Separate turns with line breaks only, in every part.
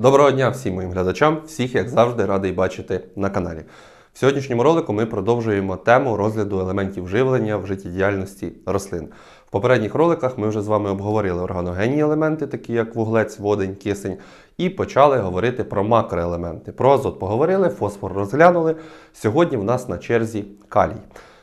Доброго дня всім моїм глядачам, всіх, як завжди, радий бачити на каналі. В сьогоднішньому ролику ми продовжуємо тему розгляду елементів живлення в життєдіяльності рослин. В попередніх роликах ми вже з вами обговорили органогенні елементи, такі як вуглець, водень, кисень, і почали говорити про макроелементи. Про азот поговорили, фосфор розглянули. Сьогодні в нас на черзі калій.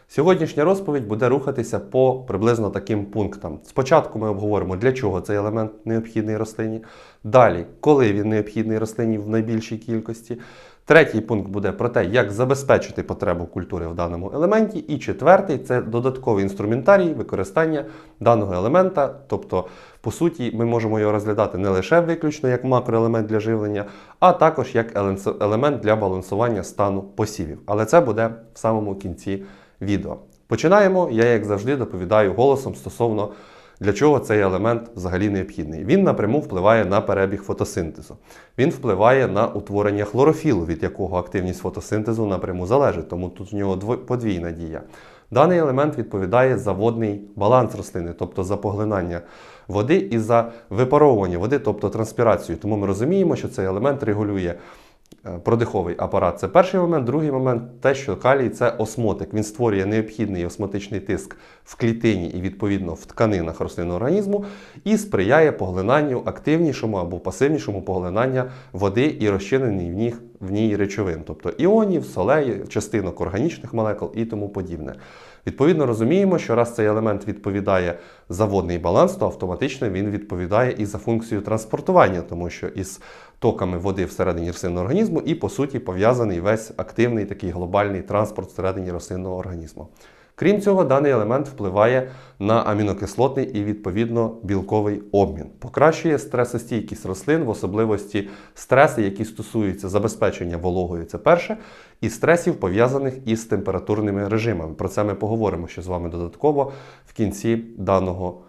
Сьогоднішня розповідь буде рухатися по приблизно таким пунктам. Спочатку ми обговоримо, для чого цей елемент необхідний рослині. Далі, коли він необхідний рослині в найбільшій кількості. Третій пункт буде про те, як забезпечити потребу культури в даному елементі. І четвертий це додатковий інструментарій використання даного елемента. Тобто, по суті, ми можемо його розглядати не лише виключно як макроелемент для живлення, а також як елемент для балансування стану посівів. Але це буде в самому кінці відео. Починаємо. Я, як завжди, доповідаю голосом стосовно для чого цей елемент взагалі необхідний. Він напряму впливає на перебіг фотосинтезу. Він впливає на утворення хлорофілу, від якого активність фотосинтезу напряму залежить, тому тут в нього подвійна дія. Даний елемент відповідає за водний баланс рослини, тобто за поглинання води і за випаровування води, тобто транспірацію. Тому ми розуміємо, що цей елемент регулює Продиховий апарат це перший момент. Другий момент те, що калій це осмотик. Він створює необхідний осмотичний тиск в клітині і відповідно в тканинах рослинного організму і сприяє поглинанню активнішому або пасивнішому поглинання води і розчиненій в ній, в ній речовин, тобто іонів, солей, частинок органічних молекул і тому подібне. Відповідно, розуміємо, що раз цей елемент відповідає за водний баланс, то автоматично він відповідає і за функцію транспортування, тому що із токами води всередині рослинного організму і, по суті, пов'язаний весь активний такий глобальний транспорт всередині рослинного організму. Крім цього, даний елемент впливає на амінокислотний і відповідно білковий обмін, покращує стресостійкість рослин, в особливості стреси, які стосуються забезпечення вологою, це перше, і стресів пов'язаних із температурними режимами. Про це ми поговоримо ще з вами додатково в кінці даного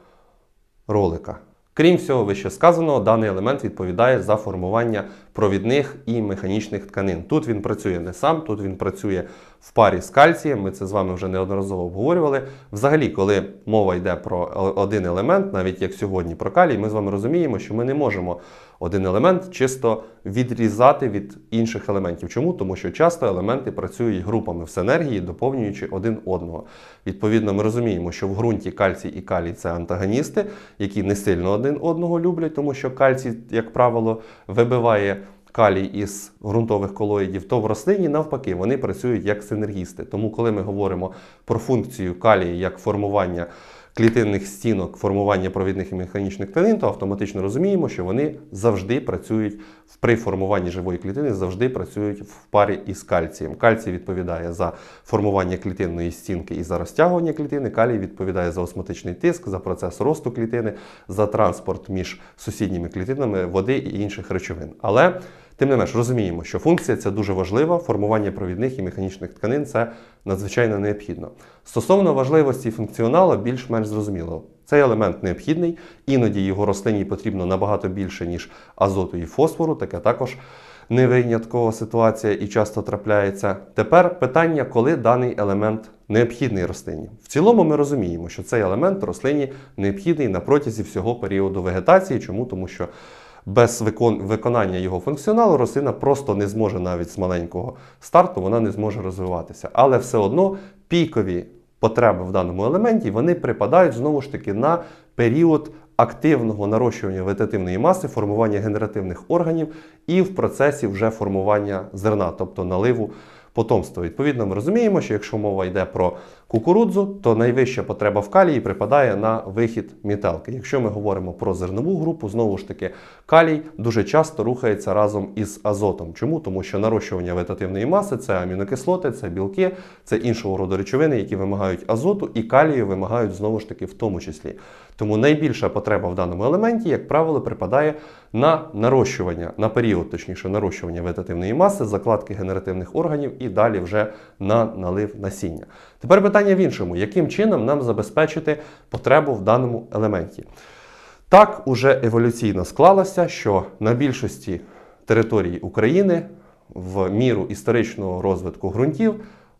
ролика. Крім всього вище сказаного, даний елемент відповідає за формування провідних і механічних тканин. Тут він працює не сам, тут він працює в парі з кальцієм. Ми це з вами вже неодноразово обговорювали. Взагалі, коли мова йде про один елемент, навіть як сьогодні про калій, ми з вами розуміємо, що ми не можемо один елемент чисто відрізати від інших елементів. Чому? Тому що часто елементи працюють групами в синергії, доповнюючи один одного. Відповідно, ми розуміємо, що в ґрунті кальцій і калій це антагоністи, які не сильно один одного люблять, тому що кальцій, як правило, вибиває. Калій із ґрунтових колоїдів, то в рослині навпаки вони працюють як синергісти. Тому, коли ми говоримо про функцію калія як формування клітинних стінок, формування провідних і механічних тканин, то автоматично розуміємо, що вони завжди працюють при формуванні живої клітини, завжди працюють в парі із кальцієм. Кальцій відповідає за формування клітинної стінки і за розтягування клітини. Калій відповідає за осмотичний тиск, за процес росту клітини, за транспорт між сусідніми клітинами води і інших речовин. Але Тим не менш, розуміємо, що функція ця дуже важлива, формування провідних і механічних тканин це надзвичайно необхідно. Стосовно важливості функціоналу, більш-менш зрозуміло. Цей елемент необхідний, іноді його рослині потрібно набагато більше, ніж азоту і фосфору, таке також не виняткова ситуація і часто трапляється. Тепер питання, коли даний елемент необхідний рослині. В цілому ми розуміємо, що цей елемент рослині необхідний на протязі всього періоду вегетації. Чому? Тому що без викон- виконання його функціоналу рослина просто не зможе навіть з маленького старту, вона не зможе розвиватися. Але все одно пікові потреби в даному елементі вони припадають знову ж таки на період активного нарощування вегетативної маси, формування генеративних органів і в процесі вже формування зерна, тобто наливу потомства. Відповідно, ми розуміємо, що якщо мова йде про кукурудзу, то найвища потреба в калії припадає на вихід міталки. Якщо ми говоримо про зернову групу, знову ж таки, калій дуже часто рухається разом із азотом. Чому? Тому що нарощування вегетативної маси це амінокислоти, це білки, це іншого роду речовини, які вимагають азоту, і калію вимагають знову ж таки в тому числі. Тому найбільша потреба в даному елементі, як правило, припадає на нарощування, на період, точніше, нарощування вегетативної маси, закладки генеративних органів і далі вже на налив насіння. Тепер питання в іншому: яким чином нам забезпечити потребу в даному елементі? Так уже еволюційно склалося, що на більшості території України в міру історичного розвитку ґрунтів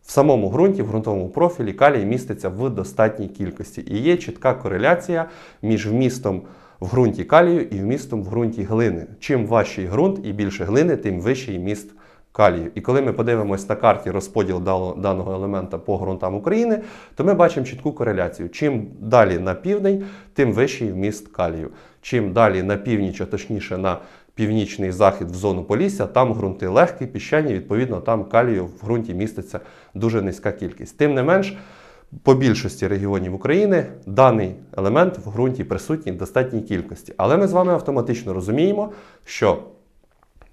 в самому ґрунті, в ґрунтовому профілі калій міститься в достатній кількості. І є чітка кореляція між вмістом в ґрунті калію і вмістом в ґрунті глини. Чим важчий ґрунт і більше глини, тим вищий міст калію. І коли ми подивимось на карті розподіл даного елемента по ґрунтам України, то ми бачимо чітку кореляцію. Чим далі на південь, тим вищий вміст калію. Чим далі на північ, а точніше на північний захід в зону Полісся, там ґрунти легкі, піщані, відповідно, там калію в ґрунті міститься дуже низька кількість. Тим не менш, по більшості регіонів України даний елемент в ґрунті присутній в достатній кількості. Але ми з вами автоматично розуміємо, що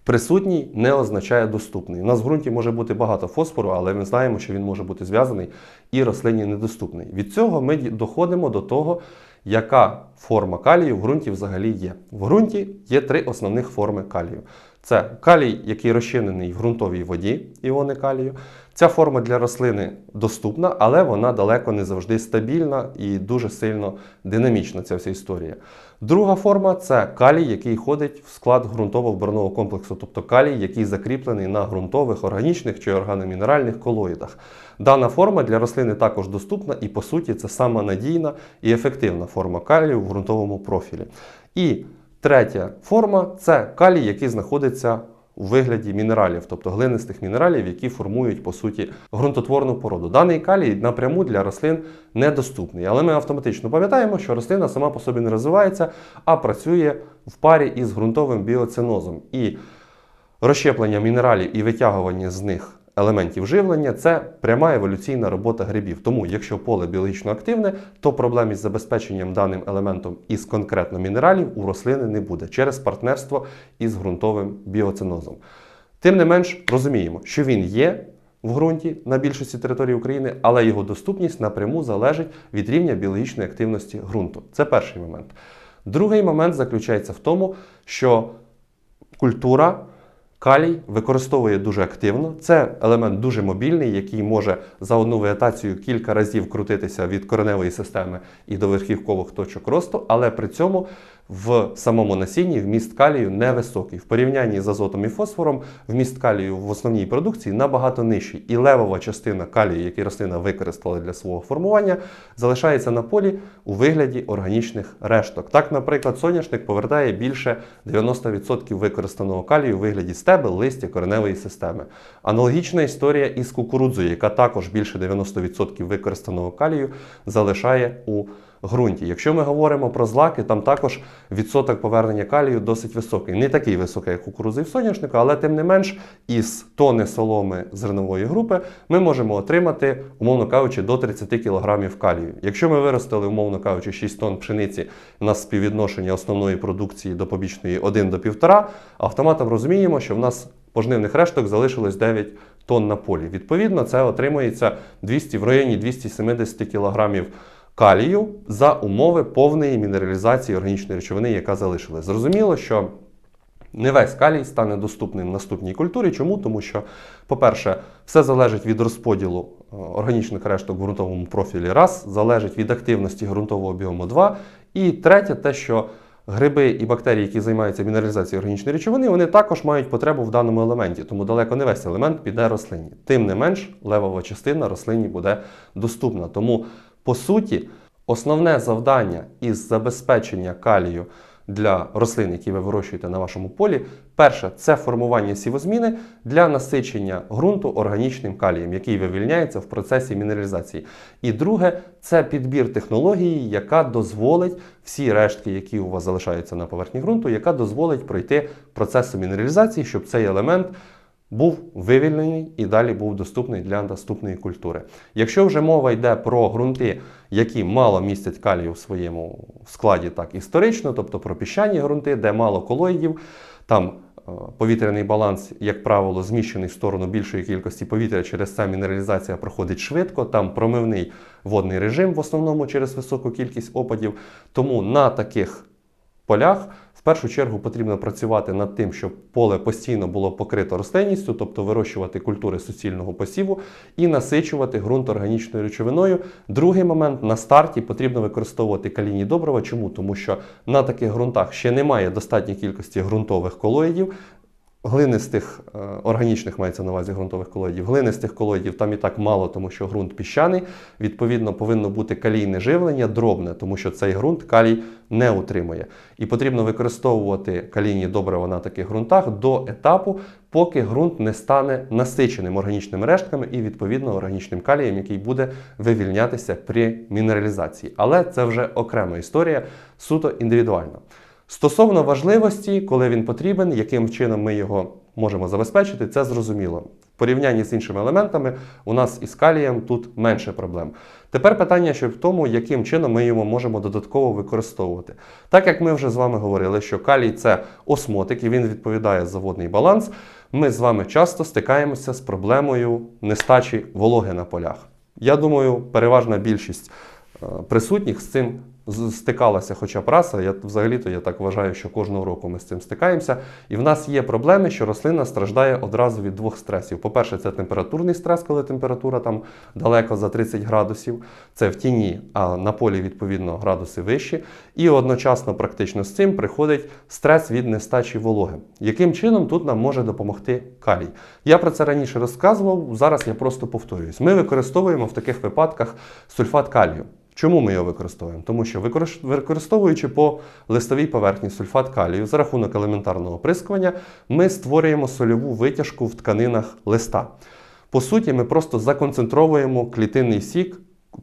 Присутній не означає доступний. У нас в ґрунті може бути багато фосфору, але ми знаємо, що він може бути зв'язаний і рослині недоступний. Від цього ми доходимо до того, яка форма калію в ґрунті взагалі є. В ґрунті є три основних форми калію. Це калій, який розчинений в ґрунтовій воді, іони калію. Ця форма для рослини доступна, але вона далеко не завжди стабільна і дуже сильно динамічна ця вся історія. Друга форма це калій, який ходить в склад ґрунтово-вборного комплексу, тобто калій, який закріплений на ґрунтових, органічних чи органомінеральних колоїдах. Дана форма для рослини також доступна і, по суті, це сама надійна і ефективна форма калію в ґрунтовому профілі. І третя форма це калій, який знаходиться у вигляді мінералів, тобто глинистих мінералів, які формують по суті ґрунтотворну породу. Даний калій напряму для рослин недоступний, але ми автоматично пам'ятаємо, що рослина сама по собі не розвивається, а працює в парі із ґрунтовим біоцинозом. І розщеплення мінералів і витягування з них елементів живлення це пряма еволюційна робота грибів. Тому, якщо поле біологічно активне, то проблем із забезпеченням даним елементом із конкретно мінералів у рослини не буде через партнерство із ґрунтовим біоцинозом. Тим не менш, розуміємо, що він є в ґрунті на більшості території України, але його доступність напряму залежить від рівня біологічної активності ґрунту. Це перший момент. Другий момент заключається в тому, що культура калій використовує дуже активно. Це елемент дуже мобільний, який може за одну вегетацію кілька разів крутитися від кореневої системи і до верхівкових точок росту, але при цьому в самому насінні вміст калію невисокий. В порівнянні з азотом і фосфором вміст калію в основній продукції набагато нижчий. І левова частина калію, який рослина використала для свого формування, залишається на полі у вигляді органічних решток. Так, наприклад, соняшник повертає більше 90% використаного калію у вигляді стебел, листя кореневої системи. Аналогічна історія із кукурудзою, яка також більше 90% використаного калію залишає у ґрунті. Якщо ми говоримо про злаки, там також відсоток повернення калію досить високий. Не такий високий, як кукурудзи і в соняшнику, але тим не менш, із тони соломи зернової групи ми можемо отримати, умовно кажучи, до 30 кг калію. Якщо ми виростили, умовно кажучи, 6 тонн пшениці на співвідношення основної продукції до побічної 1 до 1,5, автоматом розуміємо, що в нас пожнивних решток залишилось 9 тонн на полі. Відповідно, це отримується 200 в районі 270 кілограмів калію за умови повної мінералізації органічної речовини, яка залишилась. Зрозуміло, що не весь калій стане доступним наступній культурі. Чому? Тому що, по-перше, все залежить від розподілу е, органічних решток в ґрунтовому профілі, раз, залежить від активності ґрунтового біому 2. І третє, те, що гриби і бактерії, які займаються мінералізацією органічної речовини, вони також мають потребу в даному елементі, тому далеко не весь елемент піде рослині. Тим не менш, левова частина рослині буде доступна. Тому, по суті, основне завдання із забезпечення калію для рослин, які ви вирощуєте на вашому полі, перше це формування сівозміни для насичення ґрунту органічним калієм, який вивільняється в процесі мінералізації. І друге це підбір технології, яка дозволить всі рештки, які у вас залишаються на поверхні ґрунту, яка дозволить пройти процесу мінералізації, щоб цей елемент був вивільнений і далі був доступний для наступної культури. Якщо вже мова йде про ґрунти, які мало містять калію в своєму складі, так історично, тобто про піщані ґрунти, де мало колоїдів, там е, повітряний баланс, як правило, зміщений в сторону більшої кількості повітря, через це мінералізація проходить швидко, там промивний водний режим в основному через високу кількість опадів. Тому на таких полях першу чергу потрібно працювати над тим, щоб поле постійно було покрито рослинністю, тобто вирощувати культури суцільного посіву і насичувати ґрунт органічною речовиною. Другий момент на старті потрібно використовувати калійні добрива. Чому? Тому що на таких ґрунтах ще немає достатньої кількості ґрунтових колоїдів. Глинистих е, органічних мається на увазі ґрунтових колоїдів. Глинистих колоїдів там і так мало, тому що ґрунт піщаний. Відповідно, повинно бути калійне живлення дробне, тому що цей ґрунт калій не утримує. І потрібно використовувати калійні добрива на таких ґрунтах до етапу, поки ґрунт не стане насиченим органічними рештками і відповідно органічним калієм, який буде вивільнятися при мінералізації. Але це вже окрема історія, суто індивідуальна. Стосовно важливості, коли він потрібен, яким чином ми його можемо забезпечити, це зрозуміло. В порівнянні з іншими елементами у нас із калієм тут менше проблем. Тепер питання ще в тому, яким чином ми його можемо додатково використовувати. Так як ми вже з вами говорили, що калій це осмотик і він відповідає за водний баланс, ми з вами часто стикаємося з проблемою нестачі вологи на полях. Я думаю, переважна більшість е, присутніх з цим стикалася хоча б раз, я взагалі-то я так вважаю, що кожного року ми з цим стикаємося. І в нас є проблеми, що рослина страждає одразу від двох стресів. По-перше, це температурний стрес, коли температура там далеко за 30 градусів. Це в тіні, а на полі відповідно градуси вищі. І одночасно, практично з цим приходить стрес від нестачі вологи. Яким чином тут нам може допомогти калій? Я про це раніше розказував. Зараз я просто повторююсь. Ми використовуємо в таких випадках сульфат калію. Чому ми його використовуємо? Тому що використовуючи по листовій поверхні сульфат калію за рахунок елементарного оприскування, ми створюємо сольову витяжку в тканинах листа. По суті, ми просто законцентровуємо клітинний сік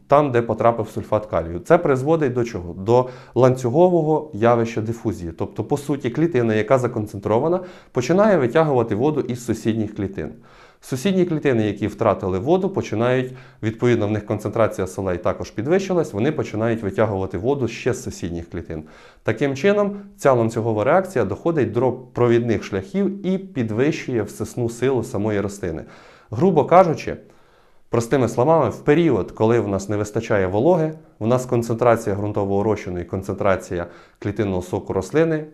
там, де потрапив сульфат калію. Це призводить до чого? До ланцюгового явища дифузії. Тобто, по суті, клітина, яка законцентрована, починає витягувати воду із сусідніх клітин. Сусідні клітини, які втратили воду, починають, відповідно, в них концентрація солей також підвищилась, вони починають витягувати воду ще з сусідніх клітин. Таким чином, ця ланцюгова реакція доходить до провідних шляхів і підвищує всесну силу самої рослини. Грубо кажучи, Простими словами, в період, коли в нас не вистачає вологи, в нас концентрація ґрунтового розчину і концентрація клітинного соку рослини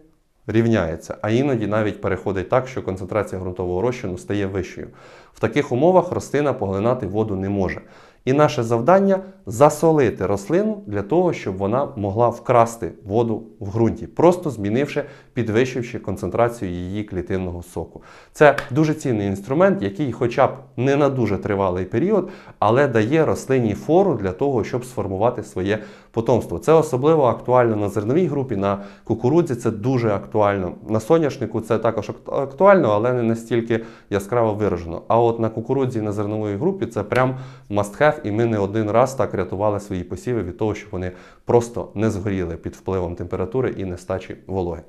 рівняється, а іноді навіть переходить так, що концентрація ґрунтового розчину стає вищою. В таких умовах рослина поглинати воду не може. І наше завдання засолити рослину для того, щоб вона могла вкрасти воду в ґрунті, просто змінивши, підвищивши концентрацію її клітинного соку. Це дуже цінний інструмент, який, хоча б не на дуже тривалий період, але дає рослині фору для того, щоб сформувати своє потомство. Це особливо актуально на зерновій групі, на кукурудзі це дуже актуально. На соняшнику це також актуально, але не настільки яскраво виражено. А от на кукурудзі і на зерновій групі це прям must have, і ми не один раз так рятували свої посіви від того, щоб вони просто не згоріли під впливом температури і нестачі вологи.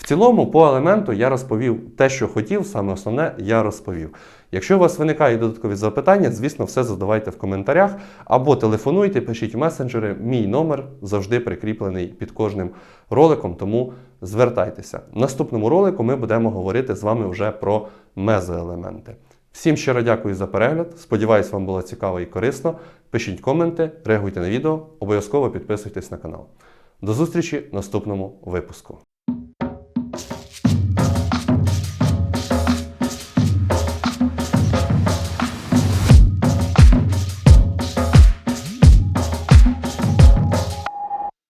В цілому, по елементу я розповів те, що хотів, саме основне я розповів. Якщо у вас виникають додаткові запитання, звісно, все задавайте в коментарях або телефонуйте, пишіть в месенджери. Мій номер завжди прикріплений під кожним роликом, тому звертайтеся. В наступному ролику ми будемо говорити з вами вже про мезоелементи. Всім щиро дякую за перегляд. Сподіваюсь, вам було цікаво і корисно. Пишіть коменти, реагуйте на відео, обов'язково підписуйтесь на канал. До зустрічі в наступному випуску.